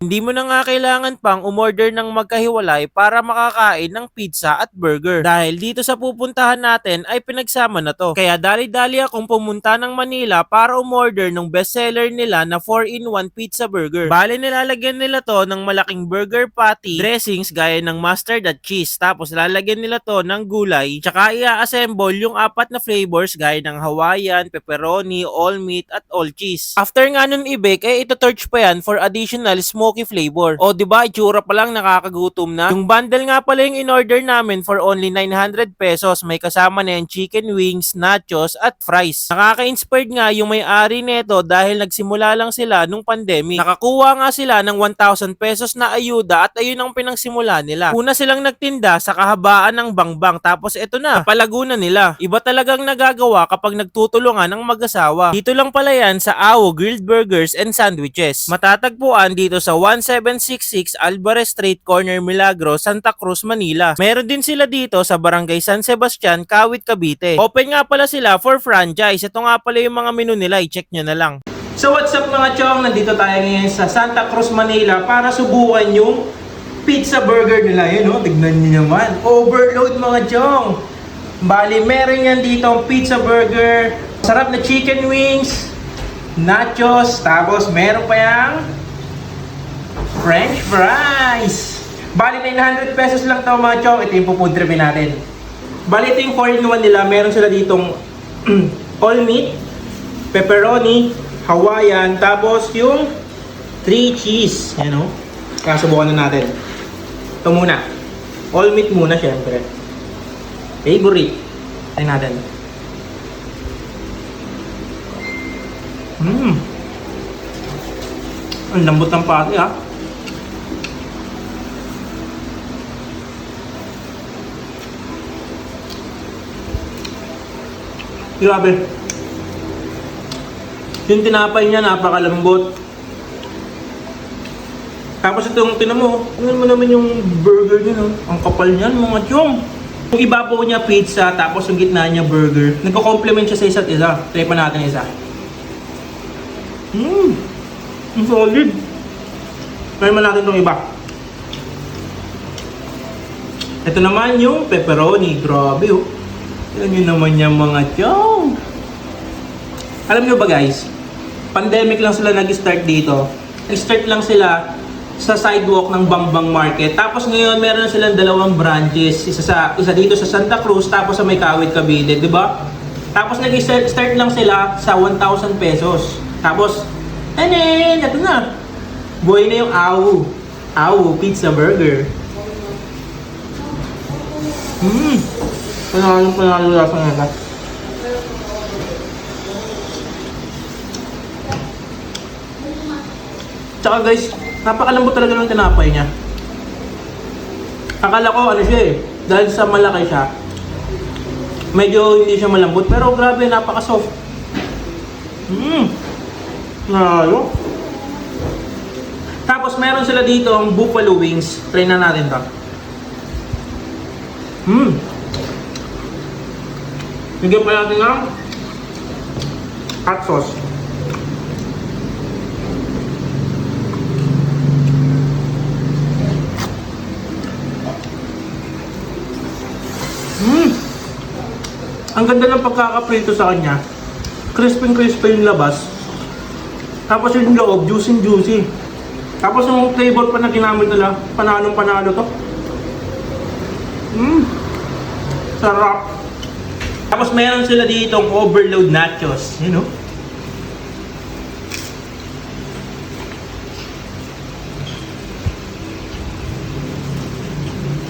Hindi mo na nga kailangan pang umorder ng magkahiwalay para makakain ng pizza at burger. Dahil dito sa pupuntahan natin ay pinagsama na to. Kaya dali-dali akong pumunta ng Manila para umorder ng bestseller nila na 4-in-1 pizza burger. Bale nilalagyan nila to ng malaking burger patty, dressings gaya ng mustard at cheese. Tapos lalagyan nila to ng gulay. Tsaka i-assemble yung apat na flavors gaya ng Hawaiian, pepperoni, all meat at all cheese. After nga nun i-bake, eh ito torch pa yan for additional smoky flavor. O di ba itsura pa lang nakakagutom na. Yung bundle nga pala yung in-order namin for only 900 pesos. May kasama na yung chicken wings, nachos at fries. Nakaka-inspired nga yung may-ari nito dahil nagsimula lang sila nung pandemic. Nakakuha nga sila ng 1,000 pesos na ayuda at ayun ang pinangsimula nila. Una silang nagtinda sa kahabaan ng bangbang tapos eto na, napalago na nila. Iba talagang nagagawa kapag nagtutulungan ng mag-asawa. Dito lang pala yan sa Awo Grilled Burgers and Sandwiches. Matatagpuan dito sa 1766 Alvarez Street, Corner Milagro, Santa Cruz, Manila. Meron din sila dito sa Barangay San Sebastian, Kawit, Cavite. Open nga pala sila for franchise. Ito nga pala yung mga menu nila, i-check nyo na lang. So what's up mga chong? Nandito tayo ngayon sa Santa Cruz, Manila para subukan yung pizza burger nila. Yun oh, tignan nyo naman. Overload mga chong. Bali, meron yan dito ang pizza burger. Sarap na chicken wings, nachos, tapos meron pa yung French fries. Bali, 900 pesos lang to mga chong. Ito yung pupudribin natin. Bali, ito yung 4-in-1 nila. Meron sila ditong all meat, pepperoni, Hawaiian, tapos yung 3 cheese. Yan o. Kasubukan na natin. Ito muna. All meat muna, syempre. Favorite. Tingnan natin. Mmm. Ang lambot ng pati ha. Grabe. Yung tinapay niya, napakalambot. Tapos itong, tinan mo, ano mo naman yung burger niya, no? Ang kapal niyan, mga chong. Yung ibabaw niya pizza, tapos yung gitna niya burger. Nagko-complement siya sa isa't isa. Try pa natin isa. Mmm! Ang solid. Try mo natin itong iba. Ito naman yung pepperoni. Grabe oh. Yan yun naman yung mga chong. Alam nyo ba guys, pandemic lang sila nag-start dito. Nag-start lang sila sa sidewalk ng Bambang Market. Tapos ngayon meron silang dalawang branches, isa sa isa dito sa Santa Cruz tapos sa May Kawit Cavite, 'di ba? Tapos nag-start start lang sila sa 1,000 pesos. Tapos ano, ito na. Buhay na yung Awu. Awu Pizza Burger. Hmm. Panalo panalo lasa nila. Tsaka guys, napakalambot talaga ng tinapay niya. Akala ko ano siya eh, dahil sa malaki siya, medyo hindi siya malambot, pero grabe, napaka-soft. Mmm! Nalo. Tapos meron sila dito ang buffalo wings. Try na natin to. Mmm! Bigyan pa natin ng hot sauce. Mm. Ang ganda ng pagkakaprito sa kanya. Crispy crispy yung labas. Tapos yung loob, juicy juicy. Tapos yung flavor pa na ginamit nila, panalong panalo to. Mmm. Sarap. Tapos meron sila ditong overload nachos. You know?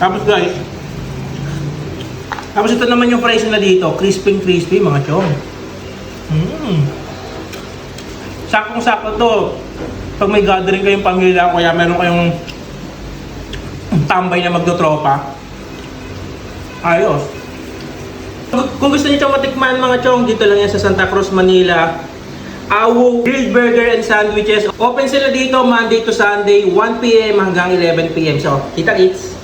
Tapos guys, tapos ito naman yung fries nila dito, crispy crispy mga chong. Mm. Sakong-sakto to. Pag may gathering kayong pamilya, kaya meron kayong tambay na magdotropa. Ayos. Kung gusto niyo matikman mga chong, dito lang yan sa Santa Cruz, Manila. Awu Grilled Burger and Sandwiches. Open sila dito Monday to Sunday, 1pm hanggang 11pm. So, kita-kits!